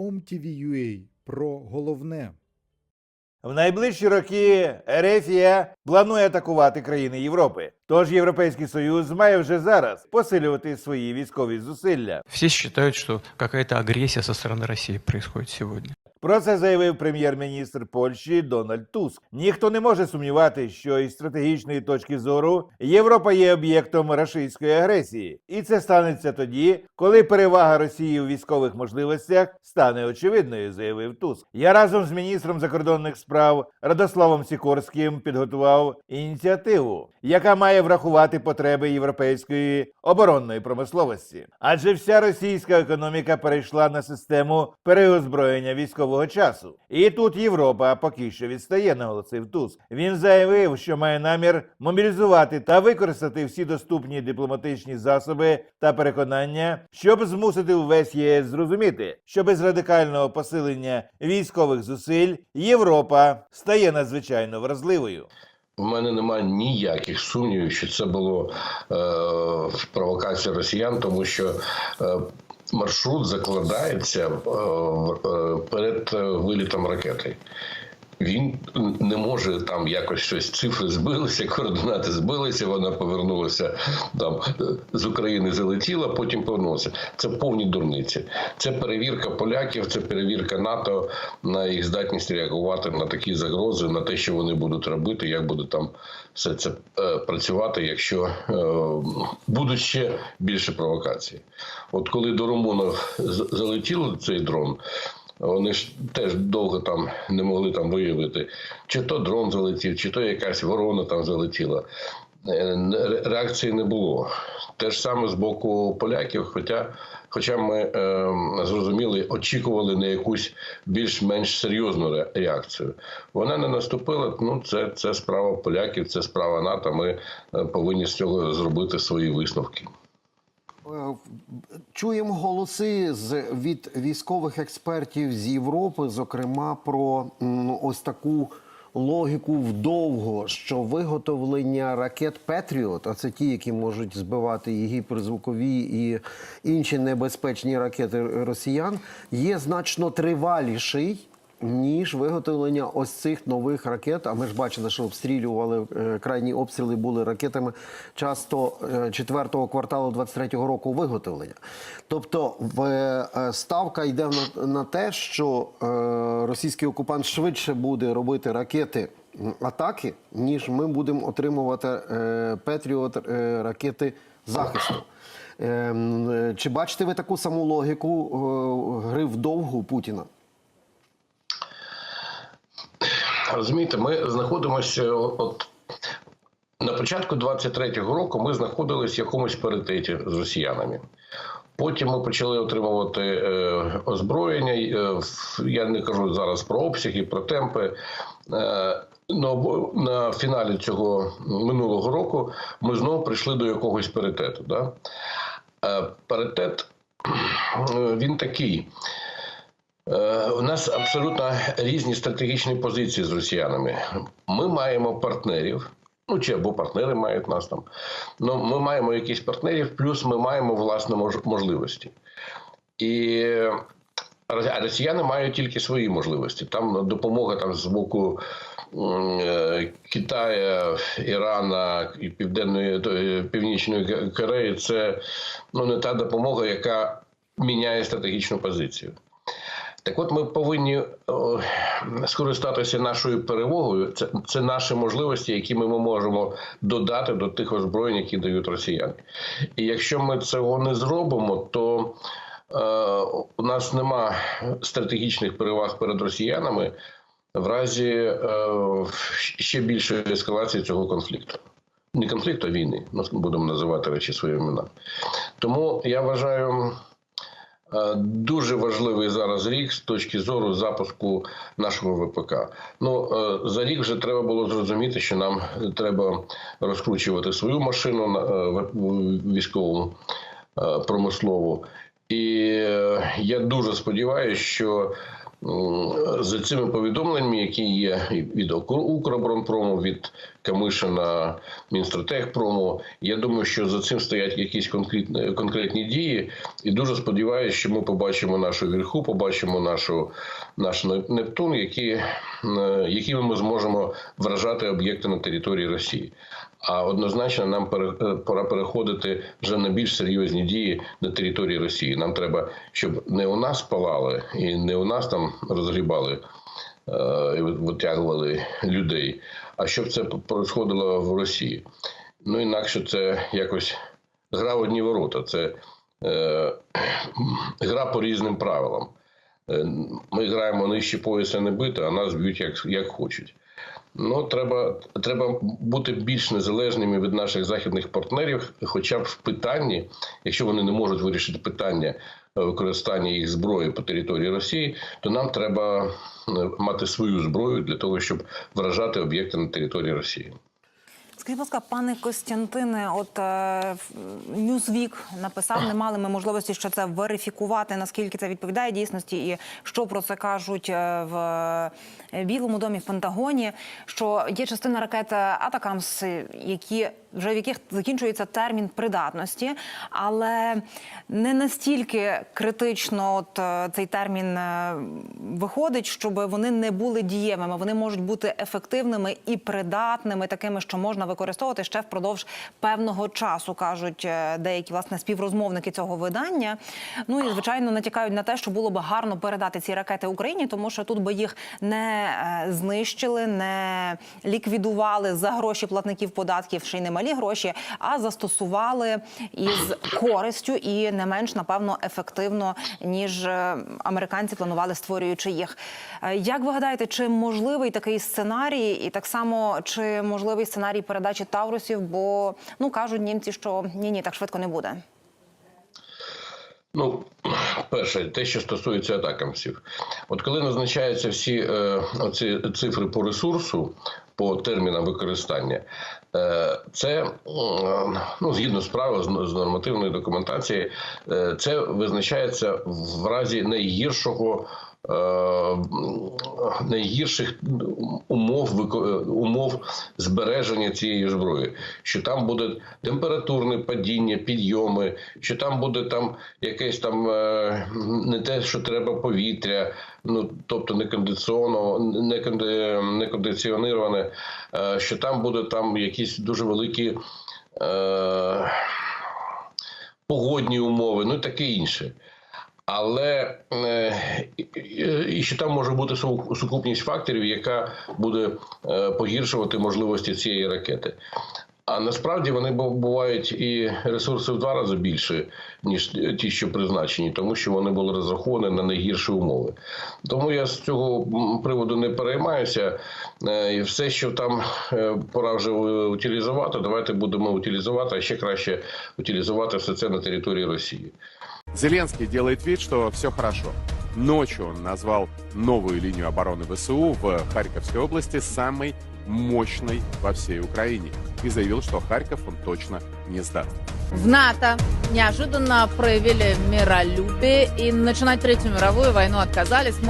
OMTV.ua про головне. В найближчі роки Ерефія планує атакувати країни Європи. Тож Європейський Союз має вже зараз посилювати свої військові зусилля. Всі вважають, що якась агресія агрессия со сторони Росії происходит сегодня. Про це заявив прем'єр-міністр Польщі Дональд Туск. Ніхто не може сумнівати, що із стратегічної точки зору Європа є об'єктом рашистської агресії, і це станеться тоді, коли перевага Росії у військових можливостях стане очевидною, заявив Туск. Я разом з міністром закордонних справ Радославом Сікорським підготував ініціативу, яка має врахувати потреби європейської оборонної промисловості. Адже вся російська економіка перейшла на систему переозброєння військового часу. І тут Європа поки що відстає, наголосив Туск. Він заявив, що має намір мобілізувати та використати всі доступні дипломатичні засоби та переконання, щоб змусити увесь єС зрозуміти, що без радикального посилення військових зусиль Європа стає надзвичайно вразливою. У мене немає ніяких сумнівів, що це було е, провокація росіян, тому що е, маршрут закладається е, е, перед е, вилітом ракети. Він не може там якось щось цифри збилися, координати збилися. Вона повернулася там е, з України, залетіла, потім повернулася. Це повні дурниці. Це перевірка поляків, це перевірка НАТО на їх здатність реагувати на такі загрози, на те, що вони будуть робити, як буде там все це е, працювати, якщо е, будуть ще більше провокацій. От коли до Румунов з- залетів цей дрон. Вони ж теж довго там не могли там виявити, чи то дрон залетів, чи то якась ворона там залетіла. Е, Реакції не було. Те ж саме з боку поляків, хоча, хоча ми е, зрозуміли, очікували на якусь більш-менш серйозну реакцію. Вона не наступила. Ну, це, це справа поляків, це справа НАТО. Ми е, повинні з цього зробити свої висновки. Е, Чуємо голоси з від військових експертів з Європи, зокрема про ось таку логіку вдовго, що виготовлення ракет Петріот, а це ті, які можуть збивати і гіперзвукові, і інші небезпечні ракети росіян, є значно триваліший ніж виготовлення ось цих нових ракет. А ми ж бачили, що обстрілювали е, крайні обстріли були ракетами часто е, четвертого кварталу 23-го року виготовлення. Тобто, е, ставка йде на, те, що російський окупант швидше буде робити ракети. Атаки, ніж ми будемо отримувати Петріот ракети захисту. Е, е, чи бачите ви таку саму логіку е, гри вдовгу Путіна? Розумієте, ми знаходимося от на початку 23-го року. Ми знаходились в якомусь паритеті з росіянами. Потім ми почали отримувати е, озброєння. Е, я не кажу зараз про обсяги, про темпи. Е, на, на фіналі цього минулого року ми знову прийшли до якогось паритету. Да? Е, паритет е, він такий. Е, У нас абсолютно різні стратегічні позиції з росіянами. Ми маємо партнерів. Ну, чи або партнери мають нас там. Ну, ми маємо якісь партнерів, плюс ми маємо власне можливості. І а росіяни мають тільки свої можливості. Там допомога там з боку е, Китаю, Ірана і Південної е, Північної Кореї це ну, не та допомога, яка міняє стратегічну позицію. Так от ми повинні о, скористатися нашою перемогою. Це, це наші можливості, які ми можемо додати до тих озброєнь, які дають росіяни. І якщо ми цього не зробимо, то е, у нас нема стратегічних переваг перед росіянами в разі е, ще більшої ескалації цього конфлікту. Не конфлікту, а війни. Ну, будемо називати речі своїми іменами. Тому я вважаю. Е, Дуже важливий зараз рік з точки зору запуску нашого ВПК. Ну е, за рік вже треба було зрозуміти, що нам треба розкручувати свою машину на е, військову промислову. І я дуже сподіваюся, що за цими повідомленнями, які є від Ук- Укроборонпрому, від Камишина, Мінстратегпрому, я думаю, що за цим стоять якісь конкретні, конкретні дії, і дуже сподіваюся, що ми побачимо нашу вірху, побачимо нашу наш Нептун, які, е, якими ми зможемо вражати об'єкти на території Росії. А однозначно нам е, пора переходити вже на більш серйозні дії на території Росії. Нам треба, щоб не у нас палали і не у нас там розгрібали е, і витягували людей, а щоб це происходило в Росії. Ну інакше це якось гра в одні ворота. Це е, гра по різним правилам. Е, Ми граємо нижче пояса не бити, а нас б'ють як, як хочуть. Ну, треба, треба бути більш незалежними від наших західних партнерів, хоча б в питанні, якщо вони не можуть вирішити питання використання їх зброї по території Росії, то нам треба е, мати свою зброю для того, щоб вражати об'єкти на території Росії. Скажіть, будь ласка, пане Костянтине, от е, Newsweek написав, не мали ми можливості ще це верифікувати, наскільки це відповідає дійсності, і що про це кажуть е, в е, Білому домі в Пентагоні. Що є частина ракет Атакамс, які вже в яких закінчується термін придатності, але не настільки критично от е, цей термін е, виходить, щоб вони не були дієвими. Вони можуть бути ефективними і придатними, такими, що можна використовувати ще впродовж певного часу, кажуть е, деякі власне співрозмовники цього видання. Ну і звичайно натякають на те, що було би гарно передати ці ракети Україні, тому що тут би їх не знищили, не ліквідували за гроші платників податків, ще й не малі гроші, а застосували із користю і не менш напевно ефективно ніж е, американці планували, створюючи їх. Е, Як ви гадаєте, чи можливий такий сценарій, і так само чи можливий сценарій передачі Таврусів? Бо ну кажуть німці, що ні, ні, так швидко не буде. Ну, перше, те, що стосується атакамсів. От коли назначаються всі е, оці цифри по ресурсу, по термінам використання, це е, ну, згідно з з нормативної документації, е, це визначається в разі найгіршого. Е, Найгірших умов умов збереження цієї зброї, що там буде температурне падіння, підйоми, що там буде там якесь там е, не те, що треба повітря, ну тобто не кондиціоно, не, конди- не кондиціоніроване, е, що там буде там якісь дуже великі е, погодні умови, ну і таке інше. Але е, і- і там може бути сукупність факторів, яка буде е, погіршувати можливості цієї ракети. А насправді вони бувають і ресурси в два рази більше, ніж ті, що призначені, тому що вони були розраховані на найгірші умови. Тому я з цього приводу не переймаюся. Е, І все, що там пора вже утилізувати, давайте будемо утилізувати, а ще краще утилізувати все це на території Росії. Зеленский делает вид, что все хорошо. Ночью он назвал новую линию обороны ВСУ в Харьковской области самой мощной во всей Украине и заявил, что Харьков он точно не сдаст. В НАТО неожиданно проявили миролюбие и начинать Третью мировую войну отказались. Мол,